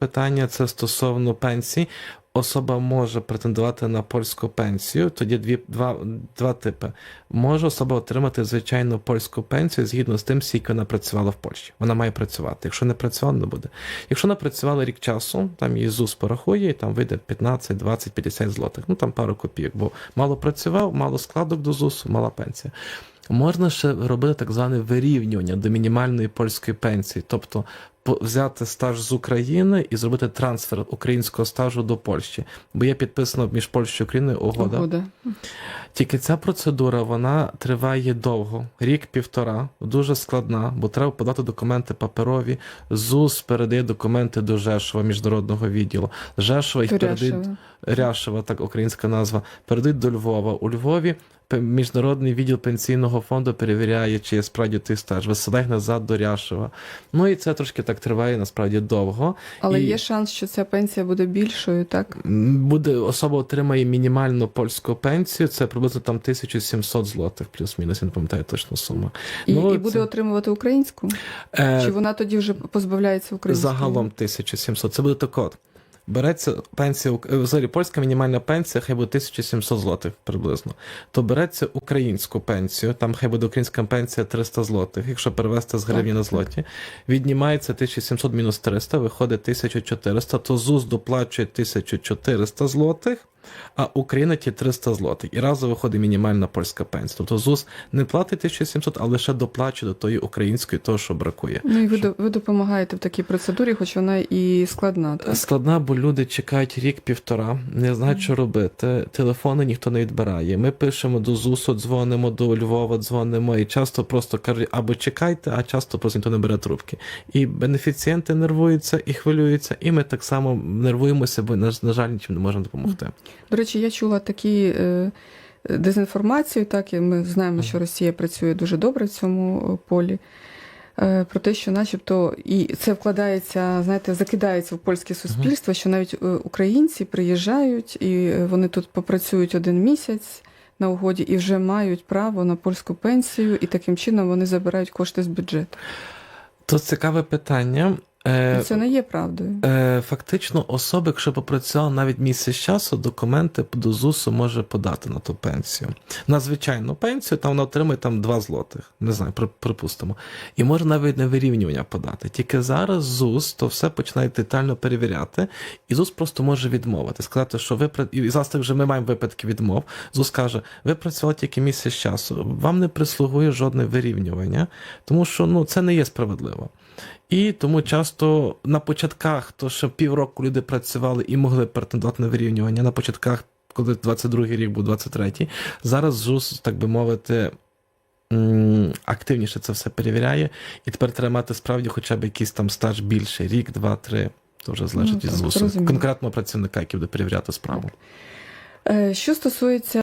питання це стосовно пенсій. Особа може претендувати на польську пенсію. Тоді дві, два, два типи. Може особа отримати звичайну польську пенсію згідно з тим, скільки вона працювала в Польщі. Вона має працювати. Якщо не працювала, не буде. Якщо вона працювала рік часу, там її ЗУС порахує, і там вийде 15, 20, 50 злотих. Ну там пару копійок, бо мало працював, мало складок до ЗУСу, мала пенсія. Можна ще робити так зване вирівнювання до мінімальної польської пенсії, тобто взяти стаж з України і зробити трансфер українського стажу до Польщі. Бо є підписано між Польщею і Україною угода. Угода. Тільки ця процедура вона триває довго, рік-півтора, дуже складна, бо треба подати документи паперові. ЗУС передає документи до Жешова міжнародного відділу. Жешова їх передає Ряшева, так українська назва, передають до Львова. У Львові міжнародний відділ пенсійного фонду перевіряє, чи є справді той стаж, їх назад до Ряшева. Ну і це трошки так триває насправді довго. Але І- є шанс, що ця пенсія буде більшою, так? Буде особа отримає мінімальну польську пенсію, це приблизно там 1700 злотих, плюс-мінус, я не пам'ятаю точну суму. І, Ну, і буде отримувати українську? Е, Чи вона тоді вже позбавляється української? Загалом 1700. Це буде так от. Береться пенсія, е, взагалі польська мінімальна пенсія, хай буде 1700 злотих приблизно. То береться українську пенсію, там хай буде українська пенсія 300 злотих, якщо перевести з гривні Так, на злоті. Віднімається 1700 мінус 300, виходить 1400, то ЗУС доплачує 1400 злотих, а Україна ті 300 злотих. І разом виходить мінімальна польська пенсія. Тобто ЗУС не платить 1700, а лише доплачує до тої української, того, що бракує. Ну і ви, до- ви допомагаєте в такій процедурі, хоч вона і складна. Так? Складна, бо люди чекають рік-півтора, не знають, що робити. Телефони ніхто не відбирає. Ми пишемо до ЗУСу, дзвонимо до Львова, дзвонимо, і часто просто кажуть, або чекайте, а часто просто ніхто не бере трубки. І бенефіцієнти нервуються і хвилюються, і ми так само нервуємося, бо на, жаль, нічим не можемо допомогти. До речі, я чула такі е, дезінформацію, так, і ми знаємо, що Росія працює дуже добре в цьому е, полі. е, Про те, що начебто і це вкладається, знаєте, закидається в польське суспільство, що навіть українці приїжджають і вони тут попрацюють один місяць на угоді і вже мають право на польську пенсію, і таким чином вони забирають кошти з бюджету. То цікаве питання. Е, це не є правдою. Е, Фактично, особа, якщо попрацювала навіть місяць часу, документи до ЗУСу може подати на ту пенсію. На звичайну пенсію там вона отримує там 2 злотих, не знаю, припустимо. І може навіть на вирівнювання подати. Тільки зараз ЗУС то все починає детально перевіряти, і ЗУС просто може відмовити, сказати, що ви і зараз так вже ми маємо випадки відмов. ЗУС каже, ви працювали тільки місяць часу, вам не прислугує жодне вирівнювання, тому що ну це не є справедливо. І тому часто на початках, то ще півроку люди працювали і могли претендувати на вирівнювання. На початках, коли 22-й рік був 23-й, зараз ЗУС, так би мовити, активніше це все перевіряє, і тепер треба мати справді хоча б якийсь там стаж більший, рік, два, три. То вже залежить Ну, від ЗУСу. Конкретного працівника, який буде перевіряти справу. Е, Що стосується